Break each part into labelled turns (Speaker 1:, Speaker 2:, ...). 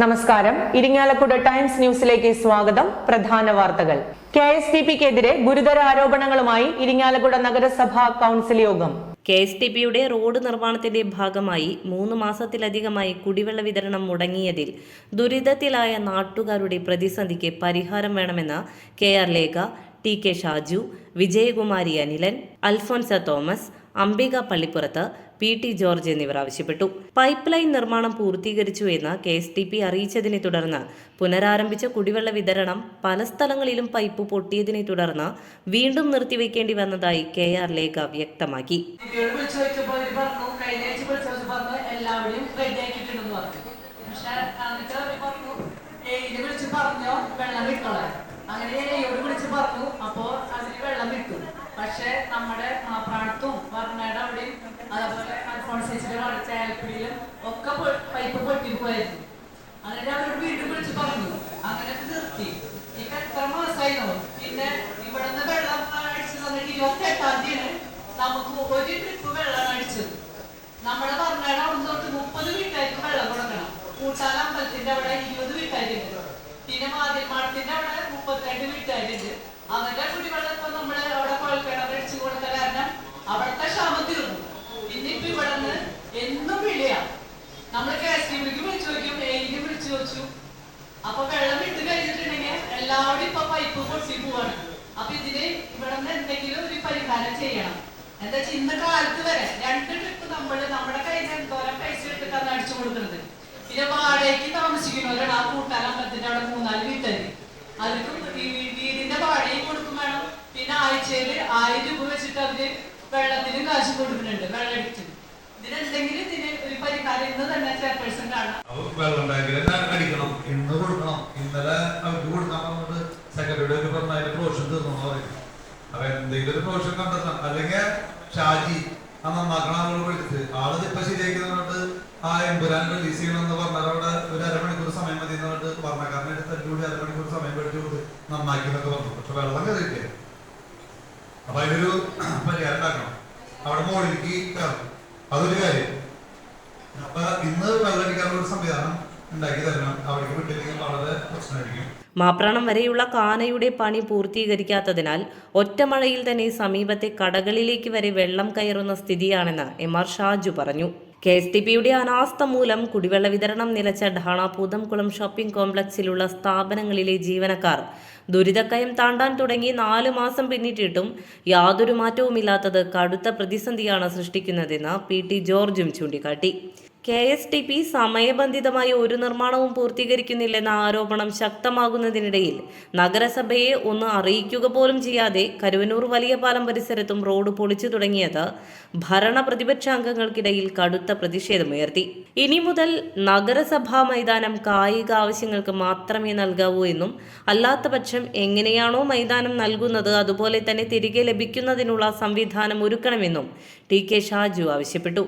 Speaker 1: നമസ്കാരം. ഇരിങ്ങാലക്കുട ടൈംസ് ന്യൂസിലേക്ക് സ്വാഗതം. പ്രധാന വാർത്തകൾ. കെ എസ് ടി പിക്കെതിരെ ഗുരുതര ആരോപണങ്ങളുമായി ഇരിങ്ങാലക്കുട നഗരസഭാ കൗൺസിൽ യോഗം.
Speaker 2: കെ എസ് ടി പിയുടെ റോഡ് നിർമ്മാണത്തിന്റെ ഭാഗമായി മൂന്ന് മാസത്തിലധികമായി കുടിവെള്ള വിതരണം മുടങ്ങിയതിൽ ദുരിതത്തിലായ നാട്ടുകാരുടെ പ്രതിസന്ധിക്ക് പരിഹാരം വേണമെന്ന് K R Lekha T K Shaju Vijayakumari Anilan Alphonsa Thomas Ambika Pallippurath P T George എന്നിവർ ആവശ്യപ്പെട്ടു. പൈപ്പ് ലൈൻ നിർമ്മാണം പൂർത്തീകരിച്ചു എന്ന് കെ എസ് ടി പി അറിയിച്ചതിനെ തുടർന്ന് പുനരാരംഭിച്ച കുടിവെള്ള വിതരണം പല സ്ഥലങ്ങളിലും പൈപ്പ് പൊട്ടിയതിനെ തുടർന്ന് വീണ്ടും നിർത്തിവെക്കേണ്ടി വന്നതായി കെ ആർ ലേഖ വ്യക്തമാക്കി.
Speaker 3: അങ്ങനെ വിളിച്ച് പറഞ്ഞു അപ്പോ അതിന് വെള്ളം കിട്ടും പക്ഷെ നമ്മുടെ വർമ്മയുടെ അവിടെയും. അതേപോലെ അൽഫോൺസേച്ചിന്റെ ചേലപ്പിടിയിലും ഒക്കെ പൈപ്പ് പൊട്ടിപ്പോയായിരുന്നു അങ്ങനെ അവരോട് വീണ്ടും വിളിച്ച് പറഞ്ഞു. അങ്ങനെ നിർത്തി. ഇപ്പൊ എത്ര മാസമായിരുന്നു പിന്നെ ഇവിടുന്ന് വെള്ളം അടിച്ചു തന്നിട്ട് ഇരുപത്തി എട്ടാം തീയതി നമുക്ക് ഒരു ട്രിപ്പ് വെള്ളം അടിച്ചത്. നമ്മുടെ പറഞ്ഞയുടെ അവിടെ തൊട്ട് മുപ്പത് വീട്ടായിരിക്കും വെള്ളം കൊടുക്കണം. കൂട്ടാല അമ്പലത്തിന്റെ അവിടെ ഇരുപത് വീട്ടായിട്ടുണ്ട്. പിന്നെ മാതിരിമാടത്തിന്റെ അവിടെ മുപ്പത്തിരണ്ട് വീട്ടായിട്ടുണ്ട്. അവരുടെ കുടിവെള്ളം ഇപ്പൊ നമ്മൾ അവിടെ കുഴൽക്കിണർ അടിച്ചു കൊടുത്ത കാരണം അവിടുത്തെ ക്ഷാമം തീർന്നു ഇന്നിപ്പോ ഇവിടെ നിന്ന് എന്നും വിളിയാ നമ്മൾ കെ എസ് ടിവിക്ക് വിളിച്ചു നോക്കും എയിൽ വിളിച്ചു ചോദിച്ചു അപ്പൊ വെള്ളം വിട്ട് കഴിഞ്ഞിട്ടുണ്ടെങ്കിൽ എല്ലാവരും ഇപ്പൊ പൈപ്പ് പൊട്ടി പോവാണ് അപ്പൊ ഇതിന് ഇവിടെ നിന്ന് എന്തെങ്കിലും ഒരു പരിഹാരം ചെയ്യണം. എന്താ വെച്ചാൽ ഇന്ന് കാലത്ത് വരെ രണ്ട് ട്രിപ്പ് നമ്മൾ നമ്മുടെ കയ്യിൽ എന്തോരം പൈസ എടുത്തിട്ടാണ് അടിച്ചു കൊടുക്കുന്നത്. പിന്നെ വാടകയ്ക്ക് താമസിക്കുന്നവരാണ് ആ കൂട്ടാനമ്പലത്തിന്റെ അവിടെ മൂന്നാൽ അവർക്കും ഈ വീടിന്റെ വാടകയും കൊടുക്കും വേണം. പിന്നെ ആഴ്ചയിൽ ആയിരം രൂപ വെച്ചിട്ട് അവർ വെള്ളത്തിനും കാശ് കൊടുക്കുന്നുണ്ട് വെള്ളം അടിച്ചു. ഇതിനെന്തെങ്കിലും ഇതിന് ഒരു പരിഹാരം ഇന്ന് തന്നെ ചെയർപേഴ്സൺ
Speaker 4: അപ്പൊ വെള്ളം അടിക്കണം. ഇന്ന് കൊടുക്കണം. ഇന്നലെ അവർക്ക് കൊടുക്കാൻ പറഞ്ഞത് സെക്രട്ടറിയുടെ പറഞ്ഞ അതിന്റെ പ്രൊവിഷൻ തീർന്നു പറയും അപ്പൊ എന്തെങ്കിലും ഒരു പ്രൊഫഷൻ കണ്ടെത്തണം അല്ലെങ്കിൽ ഷാജി ആ നന്നാക്കണ ആളുകൾ വിളിച്ചിട്ട്. ആൾ ഇപ്പൊ ശരിയാക്കിയതുകൊണ്ട് ആ എമ്പുരാൻ റിലീസ് ചെയ്യണമെന്ന് പറഞ്ഞാൽ അവിടെ ഒരു അരമണിക്കൂർ സമയം മതി എന്ന് പറഞ്ഞിട്ട് കാരണം എടുത്ത് അടിപൊളി അരമണിക്കൂർ സമയം മേടിച്ചു കൊടുത്ത് നന്നാക്കി എന്നൊക്കെ പറഞ്ഞു. പക്ഷെ വെള്ളം കയറിയിട്ടേ അപ്പൊ അതിനൊരു പരിഹാരം ഉണ്ടാക്കണം. അവിടെ മുകളിലേക്ക് കയറും അതൊരു കാര്യം. അപ്പൊ ഇന്ന് വെള്ളടിക്കാനുള്ള ഒരു സംവിധാനം ഉണ്ടാക്കി തരണം. അവിടേക്ക് വിട്ടില്ലെങ്കിൽ വളരെ പ്രശ്നമായിരിക്കും.
Speaker 2: മാപ്രാണം വരെയുള്ള കാനയുടെ പണി പൂർത്തീകരിക്കാത്തതിനാൽ ഒറ്റമഴയിൽ തന്നെ സമീപത്തെ കടകളിലേക്ക് വരെ വെള്ളം കയറുന്ന സ്ഥിതിയാണെന്ന് എം ആർ ഷാജു പറഞ്ഞു. കെ എസ് ടി പിയുടെ അനാസ്ഥ മൂലം കുടിവെള്ള വിതരണം നിലച്ച ഡാണ പൂതംകുളം ഷോപ്പിംഗ് കോംപ്ലക്സിലുള്ള സ്ഥാപനങ്ങളിലെ ജീവനക്കാർ ദുരിതക്കയം താണ്ടാൻ തുടങ്ങി നാല് മാസം പിന്നിട്ടിട്ടും യാതൊരു മാറ്റവുമില്ലാത്തത് കടുത്ത പ്രതിസന്ധിയാണ് സൃഷ്ടിക്കുന്നതെന്ന് പി ടി ജോർജും ചൂണ്ടിക്കാട്ടി. കെ എസ് ടി പി സമയബന്ധിതമായി ഒരു നിർമ്മാണവും പൂർത്തീകരിക്കുന്നില്ലെന്ന ആരോപണം ശക്തമാകുന്നതിനിടയിൽ നഗരസഭയെ ഒന്ന് അറിയിക്കുക പോലും ചെയ്യാതെ കരുവനൂർ വലിയ പാലം പരിസരത്തും റോഡ് പൊളിച്ചു തുടങ്ങിയത് ഭരണ പ്രതിപക്ഷാംഗങ്ങൾക്കിടയിൽ കടുത്ത പ്രതിഷേധമുയർത്തി. ഇനി മുതൽ നഗരസഭാ മൈതാനം കായിക ആവശ്യങ്ങൾക്ക് മാത്രമേ നൽകാവൂ എന്നും അല്ലാത്തപക്ഷം എങ്ങനെയാണോ മൈതാനം നൽകുന്നത് അതുപോലെ തന്നെ തിരികെ ലഭിക്കുന്നതിനുള്ള സംവിധാനം ഒരുക്കണമെന്നും ടി കെ ഷാജു ആവശ്യപ്പെട്ടു.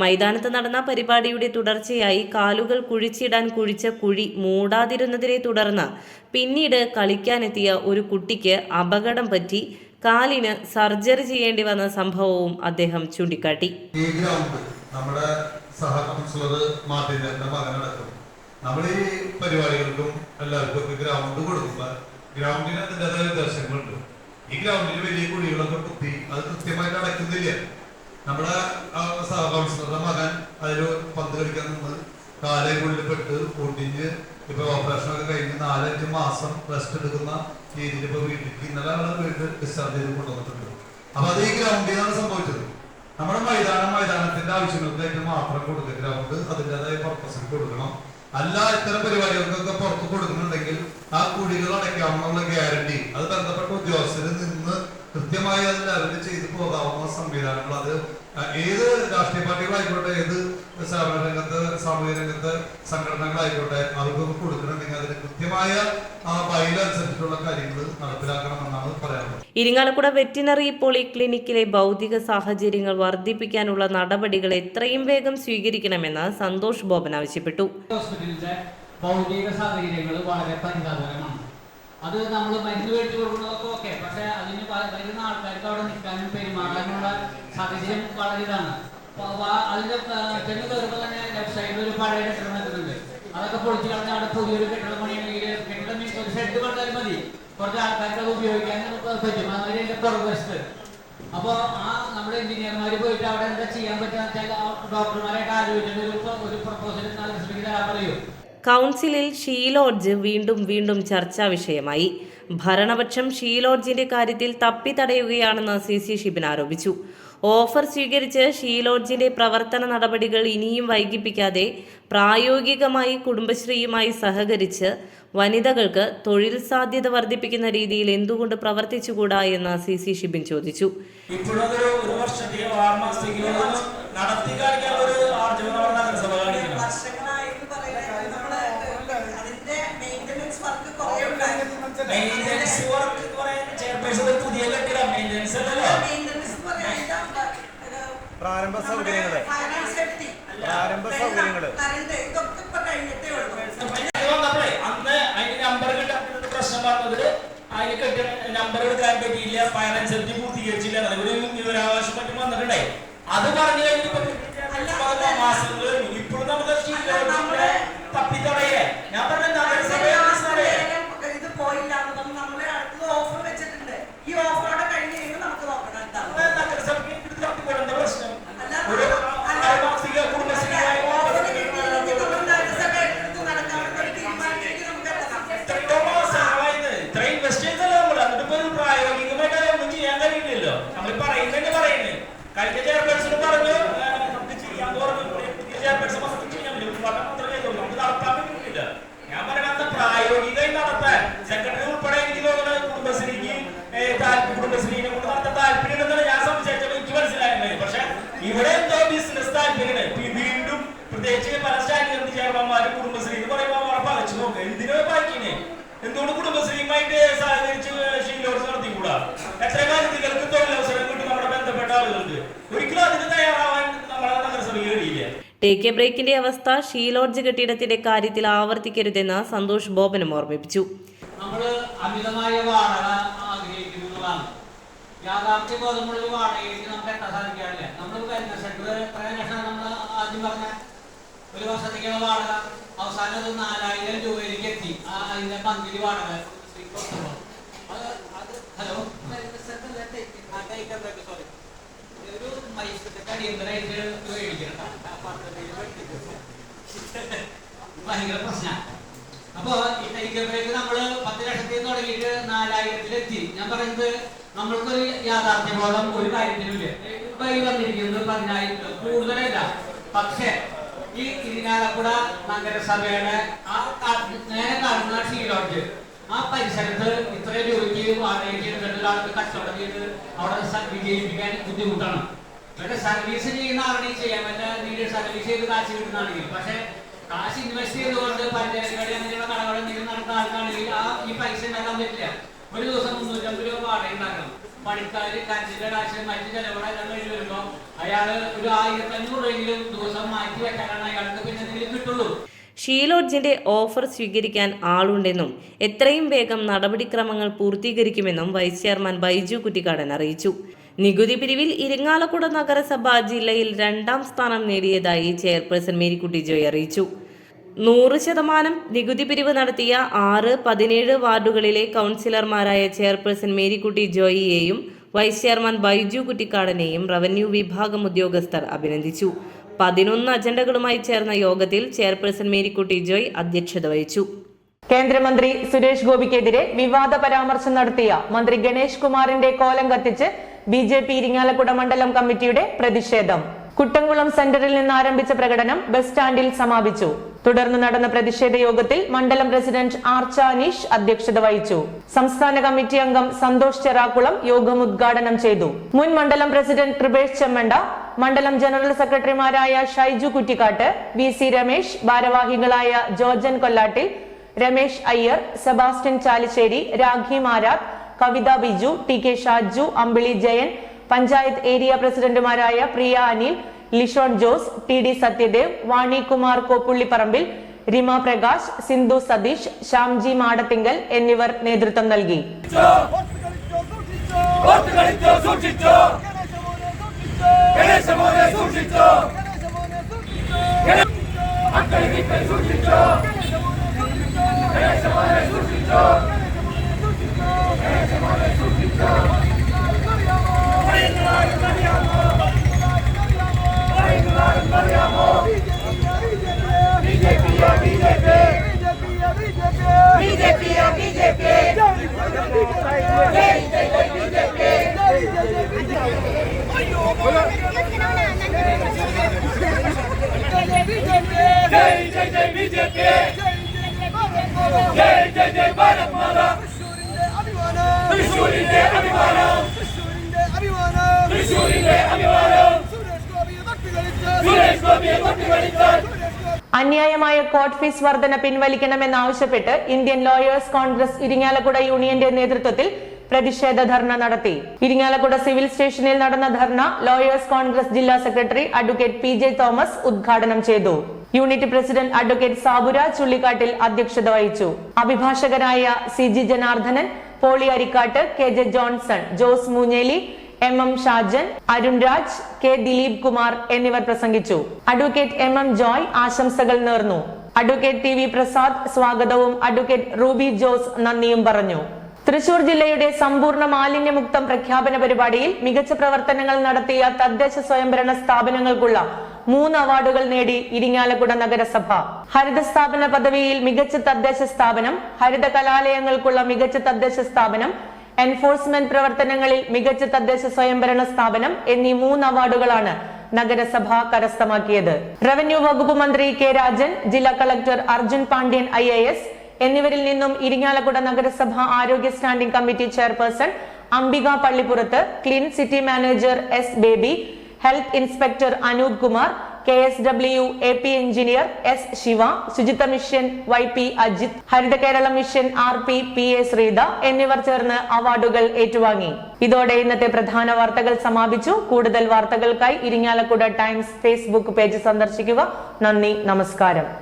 Speaker 2: മൈതാനത്ത് നടന്ന പരിപാടിയുടെ തുടർച്ചയായി കാലുകൾ കുഴിച്ചിടാൻ കുഴിച്ച കുഴി മൂടാതിരുന്നതിനെ തുടർന്ന് പിന്നീട് കളിക്കാനെത്തിയ ഒരു കുട്ടിക്ക് അപകടം പറ്റി കാലിന് സർജറി ചെയ്യേണ്ടി വന്ന സംഭവവും അദ്ദേഹം ചൂണ്ടിക്കാട്ടി.
Speaker 4: നമ്മുടെ സഹ നമ്മൾ ഈ പരിപാടികൾക്കും എല്ലാവർക്കും ഗ്രൗണ്ട് കൊടുക്കുമ്പോൾ ഗ്രൗണ്ടിന് അതിന്റെതായ നിർദ്ദേശങ്ങളുണ്ട് ഈ ഗ്രൗണ്ടിൽ വലിയ കുഴികളൊക്കെ കുത്തി അത് കൃത്യമായിട്ട് അടയ്ക്കുന്നില്ല. നമ്മുടെ കൗൺസിലറുടെ മകൻ അതിൽ പന്ത് കളിക്കാൻ നിന്ന് കാലേ പെട്ട് ഒടിഞ്ഞ് ഇപ്പൊ ഓപ്പറേഷൻ ഒക്കെ കഴിഞ്ഞ് നാലഞ്ച് മാസം റെസ്റ്റ് എടുക്കുന്ന രീതിയിൽ ഇപ്പൊ വീട്ടിലേക്ക് ഇന്നലെ ആളെ വീട്ടിൽ ഡിസ്ചാർജ് ചെയ്ത് കൊണ്ടുവന്നിട്ടുണ്ട്. അപ്പൊ അത് ഈ ഗ്രൗണ്ടിൽ സംഭവിച്ചത്. നമ്മുടെ മൈതാനം മൈതാനത്തിന്റെ ആവശ്യങ്ങൾക്കായിട്ട് മാത്രം കൊടുക്കുക. ഗ്രൗണ്ട് അതിന്റെതായ പർപ്പസിൽ കൊടുക്കണം. അല്ല ഇത്തരം പരിപാടികൾക്കൊക്കെ പുറത്ത് കൊടുക്കുന്നുണ്ടെങ്കിൽ ആ കുഴികൾ അടയ്ക്കാമെന്നുള്ള ഗ്യാരണ്ടി അത് ബന്ധപ്പെട്ട ഉദ്യോഗസ്ഥരിൽ നിന്ന് കൃത്യമായി അതിൽ അറിവ് ചെയ്തു പോകാവുന്ന സംവിധാനങ്ങൾ. അത് ഏത് രാഷ്ട്രീയ പാർട്ടികളായിക്കോട്ടെ ഏത് സേവന രംഗത്ത് സാമൂഹ്യ രംഗത്ത് സംഘടനകളായിക്കോട്ടെ അവർക്ക് കൊടുക്കണമെങ്കിൽ അതിന് കൃത്യമായ ആ ബൈലനുസരിച്ചിട്ടുള്ള കാര്യങ്ങൾ നടപ്പിലാക്കണമെന്നാണ് പറയാനുള്ളത്.
Speaker 2: ഇരിങ്ങാലക്കുട വെറ്റിനറി പോളിക്ലിനിക്കിലെ ഭൗതിക സാഹചര്യങ്ങൾ വർദ്ധിപ്പിക്കാനുള്ള നടപടികൾ എത്രയും വേഗം സ്വീകരിക്കണമെന്ന് സന്തോഷ് ബോബൻ ആവശ്യപ്പെട്ടു.
Speaker 5: ഹോസ്പിറ്റലിന്റെ ഭൗതിക സാഹചര്യങ്ങൾ വളരെ പരിതാപകരമാണ്. അത് നമ്മൾ മരുന്ന് മേടിച്ചു കൊടുക്കുന്നതൊക്കെ ഓക്കെ പക്ഷെ അതിന് വരുന്ന ആൾക്കാർക്ക് അവിടെ നിൽക്കാനും പെരുമാറാനുള്ള സാഹചര്യം വളരെ ഇതാണ്. അപ്പൊ അതിന്റെ ചെന്ന് കയറുമ്പോൾ തന്നെ ലെഫ്റ്റ് സൈഡിൽ ഒരു പഴയ കെട്ടിടം നിൽക്കുന്നുണ്ട് അതൊക്കെ പൊളിച്ചു കളഞ്ഞ് അവിടെ പുതിയൊരു കെട്ടിടം പണിയാണെങ്കിൽ കെട്ടിടം മീൻസ് ഒരു ഷെഡ് പണിതാലും മതി. കുറച്ച് ആൾക്കാർക്ക് അത് ഉപയോഗിക്കാൻ പറ്റും. അതൊരു എന്റെ പുറകുവശത്ത് അപ്പോൾ ആ നമ്മുടെ എഞ്ചിനീയർമാർ പോയിട്ട് അവിടെ എന്താ ചെയ്യാൻ പറ്റുക വെച്ചാൽ ഡോക്ടർമാരായിട്ട് ആലോചിച്ചിട്ട് ഒരു ഒരു പ്രപ്പോസൽ തരാൻ പറയൂ.
Speaker 2: കൗൺസിലിൽ ഷീലോഡ്ജ് വീണ്ടും വീണ്ടും ചർച്ചാ വിഷയമായി. ഭരണപക്ഷം ഷീലോഡ്ജിന്റെ കാര്യത്തിൽ തപ്പി തടയുകയാണെന്ന് സി സി ഷിബിൻ ആരോപിച്ചു. ഓഫർ സ്വീകരിച്ച് ഷീലോഡ്ജിന്റെ പ്രവർത്തന നടപടികൾ ഇനിയും വൈകിപ്പിക്കാതെ പ്രായോഗികമായി കുടുംബശ്രീയുമായി സഹകരിച്ച് വനിതകൾക്ക് തൊഴിൽ സാധ്യത വർദ്ധിപ്പിക്കുന്ന രീതിയിൽ എന്തുകൊണ്ട് പ്രവർത്തിച്ചുകൂടാ എന്ന് സി സി ഷിബിൻ ചോദിച്ചു.
Speaker 6: നടത്തി കാണിക്കാൻ ഒരു ആർജവം
Speaker 7: പ്രാരംഭ
Speaker 8: സേഫ്റ്റി
Speaker 7: പ്രാരംഭ
Speaker 6: അന്ന് അതിന് നമ്പർ പ്രശ്നം അതിന് നമ്പർ എടുക്കാൻ പറ്റിയില്ല. ഫൈനാൻസ് ആൻഡ് സേഫ്റ്റി പൂർത്തീകരിച്ചില്ല. എന്നൊക്കെ ഒരു വിവരാവകാശം മറ്റും വന്നിട്ടുണ്ടേ അത് പറഞ്ഞു കഴിഞ്ഞിട്ട് മാസങ്ങൾ കഴിഞ്ഞു ഇപ്പോഴും നമുക്ക് തപ്പിത്തടയേ ഞാൻ പറഞ്ഞ നഗരസഭയെ മനസ്സിലായേ
Speaker 8: ഇത് പോയില്ല എന്ന് പറഞ്ഞ് നമ്മൾ അടുത്തത് ഓഫർ വെച്ചിട്ടുണ്ട് ഈ ഓഫറോടെ കഴിഞ്ഞ് കഴിയുമ്പോൾ നമുക്ക് നോക്കണം എന്താണ്
Speaker 6: നഗരസഭയ്ക്ക് ഇത് തപ്പിക്കൊടേണ്ട പ്രശ്നം
Speaker 8: അല്ല,
Speaker 6: ഒരു
Speaker 8: അല്ല,
Speaker 6: ആദിവാസിക കുടുംബശ്രീയായി
Speaker 8: ഓഫർ കിട്ടിയില്ലെങ്കിൽ നമ്മൾ നഗരസഭ എടുത്ത് നടക്കാനുള്ള ഒരു തീരുമാനത്തിലേക്ക് നമുക്ക് എത്തണം
Speaker 6: എത്രയോ മാസങ്ങളായത് ഇത്രയും ഇൻവെസ്റ്റ് ചെയ്തല്ലോ നമ്മൾ എന്നിട്ട് ഇപ്പൊ ഒരു പ്രായോഗികമായിട്ട് അതൊന്നും ചെയ്യാൻ കഴിയില്ലല്ലോ നമ്മൾ പറയുന്നതന്നെ പറയുന്നത് കഴിഞ്ഞ ചെയർപേഴ്സൺ പറഞ്ഞു ആ, നമുക്ക് ചെയ്യാൻ പറഞ്ഞു പുതിയ ചെയർപേഴ്സൺ നമുക്ക് ചെയ്യാൻ പറ്റും ഉദ്ഘാടനം മാത്രമേ ചെയ്തുള്ളൂ നമുക്ക് നടത്താൻ പറ്റുന്നില്ല ഞാൻ പറയുന്നത് പ്രായോഗികമായി നടത്താൻ സെക്രട്ടറി ഉൾപ്പെടെ എനിക്ക് തോന്നുന്നത് കുടുംബശ്രീക്ക് ഏ, താൽ- കുടുംബശ്രീനെ കൊണ്ട് നടത്താൻ താല്പര്യമുണ്ടെന്നാണ് ഞാൻ സംശയിച്ചത് എനിക്ക് മനസ്സിലായത് പക്ഷെ ഇവിടെ എന്തോ ബിസിനസ് താല്പര്യമാണ് ഇപ്പൊ ഈ വീണ്ടും പ്രത്യേകിച്ച് പല സ്റ്റാൻഡിലും ചെയർമാന്മാരും കുടുംബശ്രീ എന്ന് പറയുമ്പോൾ അവരെ പകച്ചു നോക്കുക എന്തിനാ ബാക്കിനെ എന്തുകൊണ്ട് കുടുംബശ്രീയുമായിട്ട് സഹകരിച്ച് ഷീലോസ് നടത്തിക്കൂടാ? എത്ര കാര്യത്തിലേക്ക് തൊഴിലവസരം കിട്ടും നമ്മുടെ ബന്ധപ്പെട്ട ആളുകൾക്ക്? ഒരിക്കലും അതിന് തയ്യാറാവാൻ നമ്മളെ നഗരസഭയ്ക്ക് കഴിയില്ല.
Speaker 2: ടേക്ക് എ ബ്രേക്കിന്റെ അവസ്ഥ ഷീലോഡ്ജ് കെട്ടിടത്തിന്റെ കാര്യത്തിൽ ആവർത്തിക്കരുതെന്ന് സന്തോഷ് ബോബനും ഓർമ്മിപ്പിച്ചു.
Speaker 5: നമ്മൾ അമിതമായ വാടക ആഗ്രഹിക്കുന്നതാണ്. യാഥാർത്ഥ്യ ബോധമുള്ള വാടകയിലേക്ക് നമുക്ക് എത്താൻ സാധിക്കാറില്ല? നമ്മൾ വരുന്ന സെക്ടർ എത്ര ലക്ഷം നമ്മൾ ആദ്യം പറഞ്ഞ? ഒരു വർഷത്തേക്കുള്ള വാടക. അവസാനം അത് നാലായിരം രൂപയിലേക്ക് എത്തി. ആ അതിന്റെ മന്ത്ലി വാടക. ഭയങ്കര പ്രശ്ന. അപ്പൊ ഈ ടൈഗർ ബ്രേക്ക് നമ്മൾ പത്ത് ലക്ഷത്തിൽ തുടങ്ങിയിട്ട് നാലായിരത്തിലെത്തി ഞാൻ പറയുന്നത് നമ്മൾക്കൊരു യാഥാർത്ഥ്യബോധം ഒരു കാര്യത്തിനുമില്ല. ഇപ്പൊ ഈ വന്നിരിക്കുന്നത് പതിനായിരം കൂടുതലല്ല. പക്ഷേ ഈ ഇരിങ്ങാലക്കുട നഗരസഭയുടെ ആ നേരെ കാണുന്ന ഷീലോട്ട് ആ പരിസരത്ത് ഇത്രയും രൂപയ്ക്ക് വാടകയ്ക്ക് ഒരാൾക്ക് കച്ചവടം ചെയ്ത് അവിടെ സ- വിജയിപ്പിക്കാൻ ബുദ്ധിമുട്ടാണ്. പക്ഷെ സർവീസ് ചെയ്യുന്ന ആളുടെ ചെയ്യാൻ പറ്റുക നീട് സർവീസ് ചെയ്ത് കാശ് കിട്ടുന്നതാണെങ്കിൽ. പക്ഷെ കാശ് ഇൻവെസ്റ്റ് ചെയ്തുകൊണ്ട് പഞ്ചായത്തുകളിൽ അങ്ങനെയുള്ള കടകൾ എന്തെങ്കിലും നടത്തുന്ന ആൾക്കാണെങ്കിൽ ആ ഈ പൈസ ഉണ്ടാക്കാൻ പറ്റില്ല. ഒരു ദിവസം മുന്നൂറ്റമ്പത് രൂപ വാടക ഉണ്ടാക്കണം. പണിക്കാര് കരച്ചിന്റെ കാശ് മറ്റു ചെലവുകളെല്ലാം കഴിഞ്ഞ് വരുമ്പോൾ അയാൾ ഒരു ആയിരത്തി അഞ്ഞൂറ് രൂപയെങ്കിലും ദിവസം മാറ്റി വെക്കാനാണ് അയാൾക്ക് പിന്നെ എന്തെങ്കിലും കിട്ടുള്ളൂ.
Speaker 2: ഷീലോഡ്ജിന്റെ ഓഫർ സ്വീകരിക്കാൻ ആളുണ്ടെന്നും എത്രയും വേഗം നടപടിക്രമങ്ങൾ പൂർത്തീകരിക്കുമെന്നും വൈസ് ചെയർമാൻ ബൈജു കുറ്റിക്കാടൻ അറിയിച്ചു. നികുതി പിരിവിൽ ഇരിങ്ങാലക്കുട നഗരസഭ ജില്ലയിൽ രണ്ടാം സ്ഥാനം നേടിയതായി ചെയർപേഴ്സൺ മേരിക്കുട്ടി ജോയ് അറിയിച്ചു. നൂറ് ശതമാനം നികുതി പിരിവ് നടത്തിയ ആറ് പതിനേഴ് വാർഡുകളിലെ കൗൺസിലർമാരായ ചെയർപേഴ്സൺ മേരിക്കുട്ടി ജോയിയെയും വൈസ് ചെയർമാൻ ബൈജു കുട്ടിക്കാടനെയും റവന്യൂ വിഭാഗം ഉദ്യോഗസ്ഥർ അഭിനന്ദിച്ചു. പതിനൊന്ന് അജണ്ടകളുമായി ചേർന്ന യോഗത്തിൽ ചെയർപേഴ്സൺ മേരിക്കുട്ടി ജോയ് അധ്യക്ഷത വഹിച്ചു.
Speaker 1: കേന്ദ്രമന്ത്രി സുരേഷ് ഗോപിക്കെതിരെ വിവാദ പരാമർശം നടത്തിയ മന്ത്രി ഗണേഷ് കുമാറിന്റെ കോലം കത്തിച്ച് ബി ജെ പി ഇരിങ്ങാലക്കുട മണ്ഡലം കമ്മിറ്റിയുടെ പ്രതിഷേധം. കുട്ടംകുളം സെന്ററിൽ നിന്ന് ആരംഭിച്ച പ്രകടനം ബസ് സ്റ്റാൻഡിൽ സമാപിച്ചു. തുടർന്ന് നടന്ന പ്രതിഷേധ യോഗത്തിൽ മണ്ഡലം പ്രസിഡന്റ് ആർച്ച അനീഷ് അധ്യക്ഷത വഹിച്ചു. സംസ്ഥാന കമ്മിറ്റി അംഗം സന്തോഷ് ചെറാക്കുളം യോഗം ഉദ്ഘാടനം ചെയ്തു. മുൻ മണ്ഡലം പ്രസിഡന്റ് കൃപേഷ് ചെമ്മണ്ട മണ്ഡലം ജനറൽ സെക്രട്ടറിമാരായ ഷൈജു കുറ്റിക്കാട്ട് വി സി രമേശ് ഭാരവാഹികളായ Jorjan Kollattil Ramesh Iyer Sebastian Chalissery Rakhi Marath Kavitha Biju T K Shaju Ambili Jayan panchayat area പ്രസിഡന്റുമാരായ പ്രിയ അനിൽ ലിഷോൺ ജോസ് ടി ഡി സത്യദേവ് വാണി കുമാർ കോപ്പുള്ളിപ്പറമ്പിൽ റിമ പ്രകാശ് സിന്ധു സതീഷ് ശ്യാംജി മാടത്തിങ്കൽ എന്നിവർ നേതൃത്വം നൽകി.
Speaker 9: Jai Jai Jai Bharat Mata! Hushur in the Abhimana! Hushur in the Abhimana!
Speaker 1: അന്യായമായ court fees വർധന പിൻവലിക്കണമെന്നാവശ്യപ്പെട്ട് Indian lawyers Congress Irinjalakuda യൂണിയന്റെ നേതൃത്വത്തിൽ പ്രതിഷേധ ധർണ നടത്തി. ഇരിങ്ങാലക്കുട സിവിൽ സ്റ്റേഷനിൽ നടന്ന ധർണ ലോയേഴ്സ് കോൺഗ്രസ് ജില്ലാ secretary advocate P J Thomas ഉദ്ഘാടനം ചെയ്തു. Unit president advocate Sabura Chullikkattil അധ്യക്ഷത വഹിച്ചു. അഭിഭാഷകരായ C G Janardhanan Poly Arikkatt K J Johnson Jose Moonjeli M M Shajan Arun Raj K Dileep Kumar എന്നിവർ പ്രസംഗിച്ചു. അഡ്വക്കേറ്റ് എം എം ജോയ് ആശംസകൾ നേർന്നു. Advocate T V Prasad സ്വാഗതവും advocate Ruby Jose നന്ദിയും പറഞ്ഞു. തൃശൂർ ജില്ലയുടെ സമ്പൂർണ മാലിന്യമുക്തം പ്രഖ്യാപന പരിപാടിയിൽ മികച്ച പ്രവർത്തനങ്ങൾ നടത്തിയ തദ്ദേശ സ്വയംഭരണ സ്ഥാപനങ്ങൾക്കുള്ള മൂന്ന് അവാർഡുകൾ നേടി ഇരിങ്ങാലക്കുട നഗരസഭ. ഹരിത സ്ഥാപന പദവിയിൽ മികച്ച തദ്ദേശ സ്ഥാപനം ഹരിത കലാലയങ്ങൾക്കുള്ള മികച്ച തദ്ദേശ സ്ഥാപനം എൻഫോഴ്സ്മെന്റ് പ്രവർത്തനങ്ങളിൽ മികച്ച തദ്ദേശ സ്വയംഭരണ സ്ഥാപനം എന്നീ മൂന്ന് അവാർഡുകളാണ് നഗരസഭ കരസ്ഥമാക്കിയത്. റവന്യൂ വകുപ്പ് മന്ത്രി കെ രാജൻ ജില്ലാ കളക്ടർ അർജുൻ പാണ്ഡ്യൻ ഐ എന്നിവരിൽ നിന്നും ഇരിങ്ങാലക്കുട നഗരസഭ ആരോഗ്യ standing committee chairperson Ambika Pallippurath clean city manager S Baby health inspector Anoop Kumar K S W A P engineer S Shiva ശുചിത്വ mission Y P Ajith Haritha Kerala mission R P P A Sreetha എന്നിവർ ചേർന്ന് അവാർഡുകൾ ഏറ്റുവാങ്ങി. ഇതോടെ ഇന്നത്തെ പ്രധാന വാർത്തകൾ സമാപിച്ചു. കൂടുതൽ വാർത്തകൾക്കായി ഇരിങ്ങാലക്കുട ടൈംസ് ഫേസ്ബുക്ക് പേജ് സന്ദർശിക്കുക. നന്ദി നമസ്കാരം.